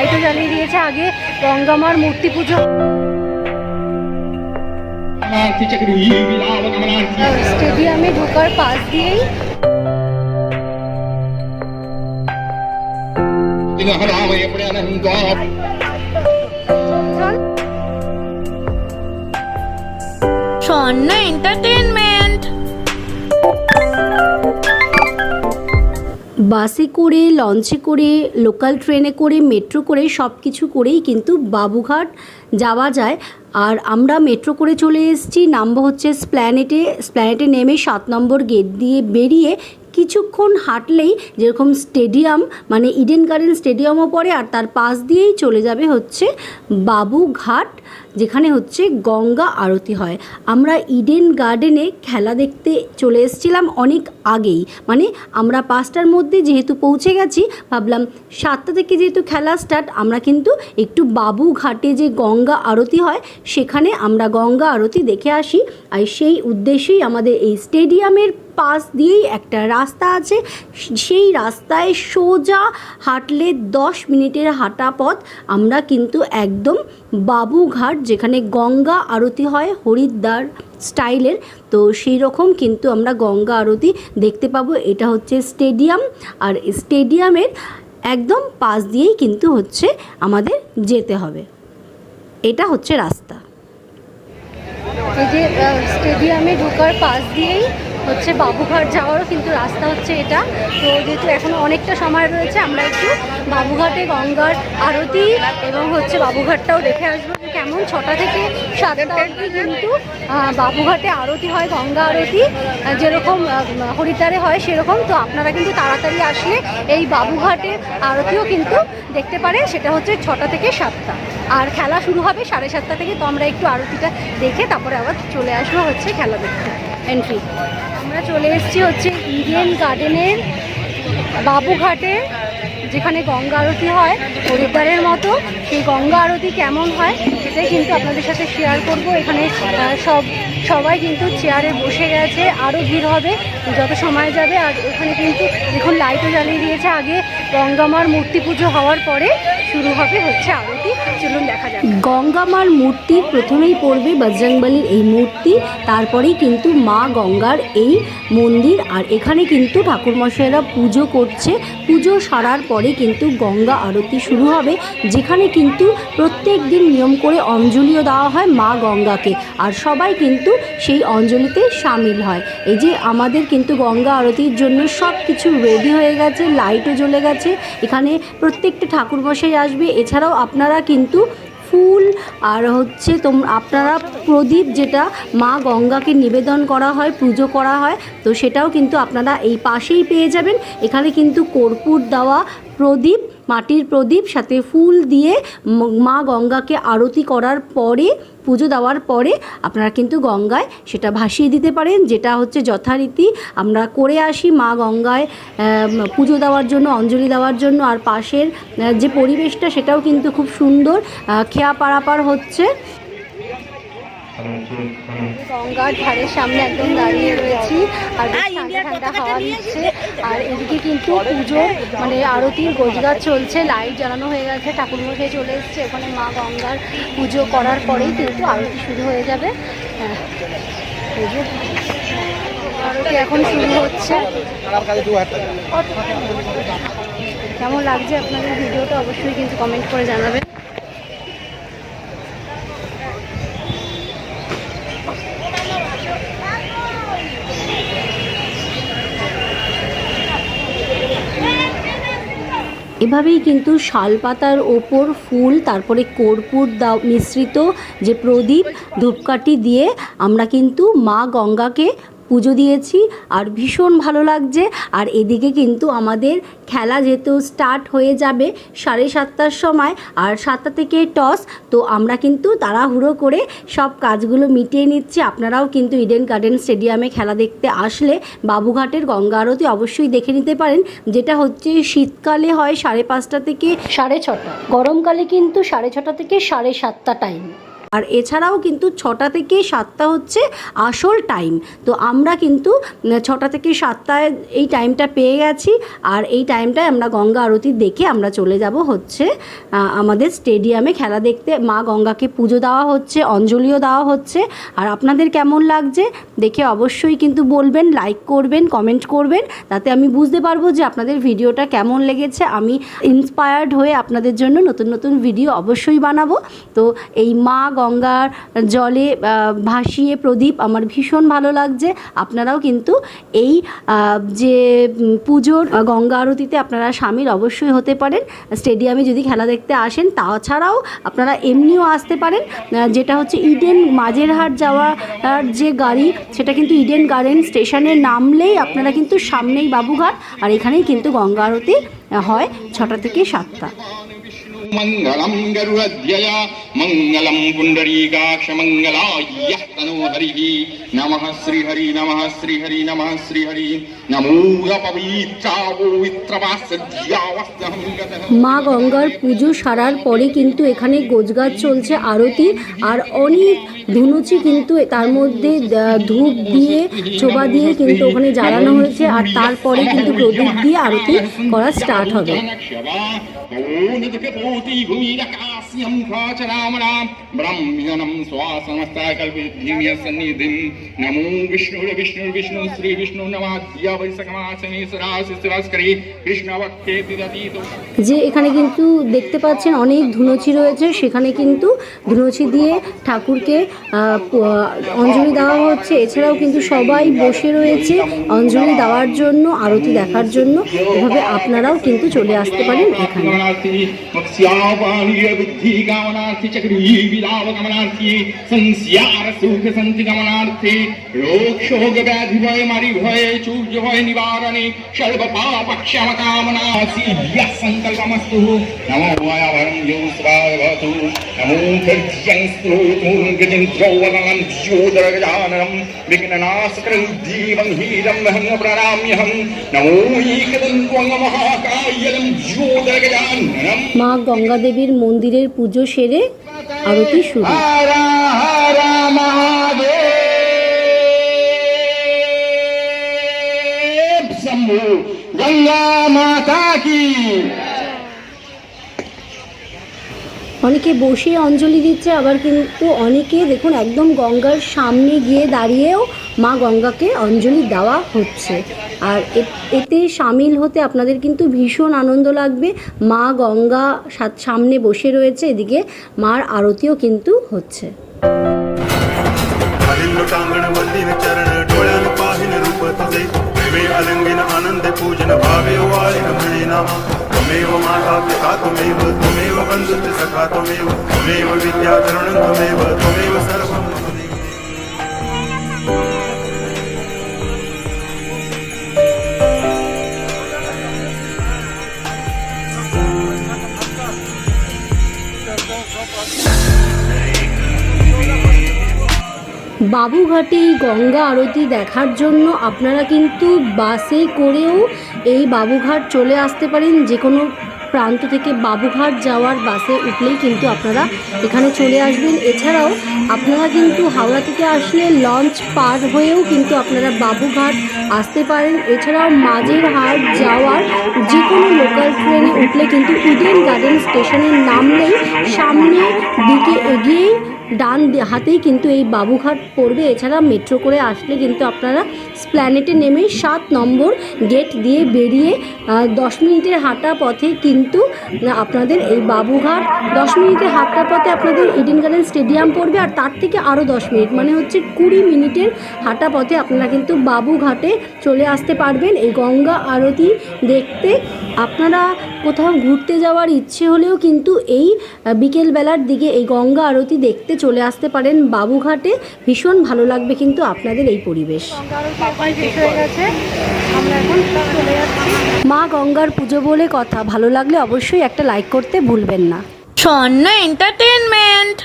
লাইটও জ্বালিয়ে দিয়েছে আগে গঙ্গামার মূর্তি পুজো। স্টেডিয়ামে ঢোকার পাশ দিয়েই স্বর্ণ এন্টারটেনমেন্ট বাসে করে, লঞ্চে করে লোকাল ট্রেনে করে মেট্রো করে সব কিছু করেই কিন্তু বাবুঘাট যাওয়া যায়। আর আমরা মেট্রো করে চলে এসেছি, নামবো হচ্ছে স্প্ল্যানেটে স্প্ল্যানেটে নেমে সাত নম্বর গেট দিয়ে বেরিয়ে কিছুক্ষণ হাঁটলেই যেরকম স্টেডিয়াম মানে ইডেন গার্ডেন স্টেডিয়ামও পড়ে আর তার পাশ দিয়েই চলে যাবে হচ্ছে বাবুঘাট। যেখানে হচ্ছে গঙ্গা আরতি হয়। আমরা ইডেন গার্ডেনে খেলা দেখতে চলে এসেছিলাম অনেক আগেই। মানে আমরা পাঁচটার মধ্যে যেহেতু পৌঁছে গেছি, ভাবলাম সাতটা থেকে যেহেতু খেলা স্টার্ট আমরা কিন্তু একটু বাবুঘাটে যে গঙ্গা আরতি হয়, সেখানে আমরা গঙ্গা আরতি দেখে আসি। আর সেই উদ্দেশ্যেই আমাদের এই স্টেডিয়ামের পাশ দিয়েই একটা রাস্তা আছে। সেই রাস্তায় সোজা হাঁটলে দশ মিনিটের হাঁটা পথ। আমরা কিন্তু একদম বাবুঘাট যেখানে গঙ্গা আরতি হয় হরিদ্বার স্টাইলের। তো সেই রকম কিন্তু আমরা গঙ্গা আরতি দেখতে পাবো। এটা হচ্ছে স্টেডিয়াম। আর স্টেডিয়ামের একদম পাশ দিয়েই কিন্তু হচ্ছে আমাদের যেতে হবে। এটা হচ্ছে রাস্তা। স্টেডিয়ামে ঢোকার পাশ দিয়েই হচ্ছে বাবুঘাট যাওয়ারও কিন্তু রাস্তা হচ্ছে এটা। তো যেহেতু এখনও অনেকটা সময় রয়েছে, আমরা একটু বাবুঘাটে গঙ্গার আরতি এবং হচ্ছে বাবুঘাটটাও দেখে আসব। কেমন? ছটা থেকে সাতটা অবধি কিন্তু বাবুঘাটে আরতি হয়, গঙ্গা আরতি। যেরকম হরিদ্বারে হয় সেরকম। তো আপনারা কিন্তু তাড়াতাড়ি আসলে এই বাবুঘাটে আরতিও কিন্তু দেখতে পারে সেটা হচ্ছে ছটা থেকে সাতটা। আর খেলা শুরু হবে সাড়ে সাতটা থেকে। তো আমরা একটু আরতিটা দেখে তারপরে আবার চলে আসব হচ্ছে খেলা দেখতে। এন্ট্রি আমরা চলে এসেছি হচ্ছে ইডেন গার্ডেনের বাবুঘাটে। যেখানে গঙ্গা আরতি হয় হরিদ্বারের মতো সেই গঙ্গা আরতি কেমন হয় সেটাই কিন্তু আপনাদের সাথে শেয়ার করব। এখানে সব, সবাই কিন্তু চেয়ারে বসে গেছে আরও ভিড় হবে। যত সময় যাবে, আর এখানে কিন্তু এখন লাইটও জ্বালিয়ে দিয়েছে। আগে গঙ্গামার মূর্তি পুজো হওয়ার পরে শুরু হবে হচ্ছে আরতি। চলুন দেখা যাক। গঙ্গামার মূর্তি প্রথমেই পড়বে বজরংবলীর এই মূর্তি, তারপরেই কিন্তু মা গঙ্গার এই মন্দির, আর এখানে কিন্তু ঠাকুরমশাইরা পুজো করছে। পুজো সারার পরে কিন্তু গঙ্গা আরতি শুরু হবে, যেখানে কিন্তু প্রত্যেক দিন নিয়ম করে অঞ্জলিও দেওয়া হয় মা গঙ্গাকে, আর সবাই কিন্তু সেই অঞ্জলিতে সামিল হয়। এই যে আমাদের কিন্তু গঙ্গা আরতির জন্য সব কিছু রেডি হয়ে গেছে লাইটও জ্বলে গেছে। এখানে প্রত্যেকটা ঠাকুরমশাই আসবে। এছাড়াও আপনারা কিন্তু ফুল আর হচ্ছে তোম, আপনারা প্রদীপ যেটা মা গঙ্গাকে নিবেদন করা হয়, পুজো করা হয়, তো সেটাও কিন্তু আপনারা এই পাশেই পেয়ে যাবেন। এখানে কিন্তু কর্পূর দেওয়া প্রদীপ মাটির প্রদীপ, সাথে ফুল দিয়ে মা গঙ্গাকে আরতি করার পরে, পুজো দেওয়ার পরে আপনারা কিন্তু গঙ্গায় সেটা ভাসিয়ে দিতে পারেন, যেটা হচ্ছে যথারীতি আমরা করে আসি মা গঙ্গায় পুজো দেওয়ার জন্য, অঞ্জলি দেওয়ার জন্য, আর পাশের যে পরিবেশটা সেটাও কিন্তু খুব সুন্দর খেয়া পারাপার হচ্ছে। গঙ্গার ধারের সামনে একদম দাঁড়িয়ে রয়েছি আর বেশ ঠান্ডা ঠান্ডা হাওয়া দিচ্ছে। আর এদিকে কিন্তু পুজোর মানে আরতির গোজগাছ চলছে লাইট জ্বালানো হয়ে গেছে ঠাকুর মশাই চলে এসছে। ওখানে মা গঙ্গার পুজো করার পরেই কিন্তু আরতি শুরু হয়ে যাবে। হ্যাঁ আরতি এখন শুরু হচ্ছে। কেমন লাগছে আপনাদের ভিডিওটা অবশ্যই কিন্তু কমেন্ট করে জানাবেন। এভাবেই কিন্তু শালপাতার ওপর ফুল, তারপরে কর্পূর দাও, মিশ্রিত যে প্রদীপ ধূপকাঠি দিয়ে আমরা কিন্তু মা গঙ্গাকে পুজো দিয়েছি আর ভীষণ ভালো লাগছে। আর এদিকে কিন্তু আমাদের খেলা যেহেতু স্টার্ট হয়ে যাবে সাড়ে সাতটার সময় আর সাতটা থেকে টস তো আমরা কিন্তু তাড়াহুড়ো করে সব কাজগুলো মিটিয়ে নিচ্ছি। আপনারাও কিন্তু ইডেন গার্ডেন স্টেডিয়ামে খেলা দেখতে আসলে বাবুঘাটের গঙ্গা আরতি অবশ্যই দেখে নিতে পারেন। যেটা হচ্ছে শীতকালে হয় সাড়ে পাঁচটা থেকে সাড়ে ছটা। গরমকালে কিন্তু সাড়ে ছটা থেকে সাড়ে সাতটা টাইম আর এছাড়াও কিন্তু ছটা থেকে সাতটা হচ্ছে আসল টাইম তো আমরা কিন্তু ছটা থেকে সাতটায় এই টাইমটা পেয়ে গেছি। আর এই টাইমটায় আমরা গঙ্গা আরতি দেখে আমরা চলে যাব হচ্ছে আমাদের স্টেডিয়ামে খেলা দেখতে। মা গঙ্গাকে পুজো দেওয়া হচ্ছে, অঞ্জলিও দেওয়া হচ্ছে। আর আপনাদের কেমন লাগছে দেখে অবশ্যই কিন্তু বলবেন লাইক করবেন কমেন্ট করবেন। তাতে আমি বুঝতে পারব যে আপনাদের ভিডিওটা কেমন লেগেছে। আমি ইন্সপায়ার্ড হয়ে আপনাদের জন্য নতুন নতুন ভিডিও অবশ্যই বানাবো। তো এই মা গঙ্গার জলে ভাসিয়ে প্রদীপ আমার ভীষণ ভালো লাগছে। আপনারাও কিন্তু এই যে পুজোর গঙ্গা আরতিতে আপনারা স্বামীর অবশ্যই হতে পারেন। স্টেডিয়ামে যদি খেলা দেখতে আসেন, তাছাড়াও আপনারা এমনিও আসতে পারেন। যেটা হচ্ছে ইডেন মাঝেরহাট যাওয়ার যে গাড়ি, সেটা কিন্তু ইডেন গার্ডেন স্টেশনে নামলেই আপনারা কিন্তু সামনেই বাবুঘাট, আর এখানেই কিন্তু গঙ্গা আরতি হয় ছটা থেকে সাতটা। মঙ্গলম మంగళం పుండరీకాక్షమంగళాయ తనో హరి নম శ్రీహరి నమ శ్రీహరి నమ శ్రీహరి মা গঙ্গার পুজো সারার পরে কিন্তু এখানে গোজগাছ চলছে আরতি আর অনেক ধুনুচি কিন্তু তার মধ্যে ধূপ দিয়ে চোবা দিয়ে কিন্তু ওখানে জ্বালানো হয়েছে আর তারপরে কিন্তু প্রদীপ দিয়ে আরতি করা স্টার্ট হবে। भूमिरकास्यं खाचरामणां ब्रह्म्यनं स्वासमस्ताकल्पिधीम्य सन्निधिं नमो विष्णुर्विष्णुर्विष्णु श्रीविष्णु नमाद्य वैशखमासने सरासि शिवस्करी कृष्णवक्षे दिदतीतो যে এখানে কিন্তু দেখতে পাচ্ছেন অনেক ধুনুচি রয়েছে সেখানে কিন্তু ধুনুচি দিয়ে ঠাকুরকে আহ, প- অঞ্জলি দেওয়া হচ্ছে এছাড়াও কিন্তু সবাই বসে রয়েছে অঞ্জলি দেওয়ার জন্য আরতি দেখার জন্য এভাবে আপনারাও কিন্তু চলে আসতে পারেন এখানে गमनार्थी मत्स्यापानीय बुद्धि कामनार्थी चक्री विलाप गमनार्थी संस्यार सुख संति गमनार्थी रोग शोक व्याधि भय मरि भय चूर्य भय निवारणे सर्व पाप क्षम कामना सिद्ध्य संकल्पमस्तु नमो वायावरं यो स्वाय भवतु नमो खर्च्यंस्तु मूर्गजन्त्रो वदनं ज्योतिरगजाननं विघ्ननाशकरं हीरं महं प्रणाम्यहं नमो एकदन्त्वं महाकायलं ज्योतिरगजाननं মা গঙ্গা দেবীর মন্দিরের পুজো সেরে আরতি শুরু। গঙ্গা মাতা অনেকে বসে অঞ্জলি দিচ্ছে আবার কিন্তু অনেকে দেখুন একদম গঙ্গার সামনে গিয়ে দাঁড়িয়েও মা গঙ্গাকে অঞ্জলি দেওয়া হচ্ছে আর এ- এতে সামিল হতে আপনাদের কিন্তু ভীষণ আনন্দ লাগবে মা গঙ্গা সা- সামনে বসে রয়েছে এদিকে মার আরতিও কিন্তু হচ্ছে अलिंग टांगण वल्लीन चरण डोळ्यान पाहिन रूप तुझे प्रेमे अलंगिन आनंद पूजन भावे वाळीन म्हणे नामा त्वमेव माता पिता त्वमेव त्वमेव बंधुत्व सखा त्वमेव त्वमेव विद्या तरुण त्वमेव त्वमेव सर्वं বাবুঘাটে এই গঙ্গা আরতি দেখার জন্য আপনারা কিন্তু বাসে করেও এই বাবুঘাট চলে আসতে পারেন। যে কোনো প্রান্ত থেকে বাবুঘাট যাওয়ার বাসে উঠলেই কিন্তু আপনারা এখানে চলে আসবেন। এছাড়াও আপনারা কিন্তু হাওড়া থেকে আসলে লঞ্চ পার হয়েও কিন্তু আপনারা বাবুঘাট আসতে পারেন। এছাড়াও মাঝের হাট যাওয়ার যে কোনো লোকাল ট্রেনে উঠলে কিন্তু ইডেন গার্ডেন স্টেশনের নামলেই সামনে দিকে এগিয়েই ডান হাতেই কিন্তু এই বাবুঘাট পড়বে। এছাড়া মেট্রো করে আসলে কিন্তু আপনারা স্প্ল্যানেটে নেমে সাত নম্বর গেট দিয়ে বেরিয়ে দশ মিনিটের হাঁটা পথে কিন্তু আপনাদের এই বাবুঘাট দশ মিনিটের হাঁটা পথে আপনাদের ইডেন গার্ডেন স্টেডিয়াম পড়বে। আর তার থেকে আরও দশ মিনিট মানে হচ্ছে কুড়ি মিনিটের হাঁটা পথে আপনারা কিন্তু বাবুঘাটে চলে আসতে পারবেন। এই গঙ্গা আরতি দেখতে আপনারা কোথাও ঘুরতে যাওয়ার ইচ্ছে হলেও কিন্তু এই বিকেলবেলার দিকে এই গঙ্গা আরতি দেখতে চলে আসতে পারেন বাবুঘাটে। ভীষণ ভালো লাগবে কিন্তু আপনাদের এই পরিবেশ। মা গঙ্গার পুজো বলে কথা। ভালো লাগলে অবশ্যই একটা লাইক করতে ভুলবেন না। স্বর্ণ এন্টারটেনমেন্ট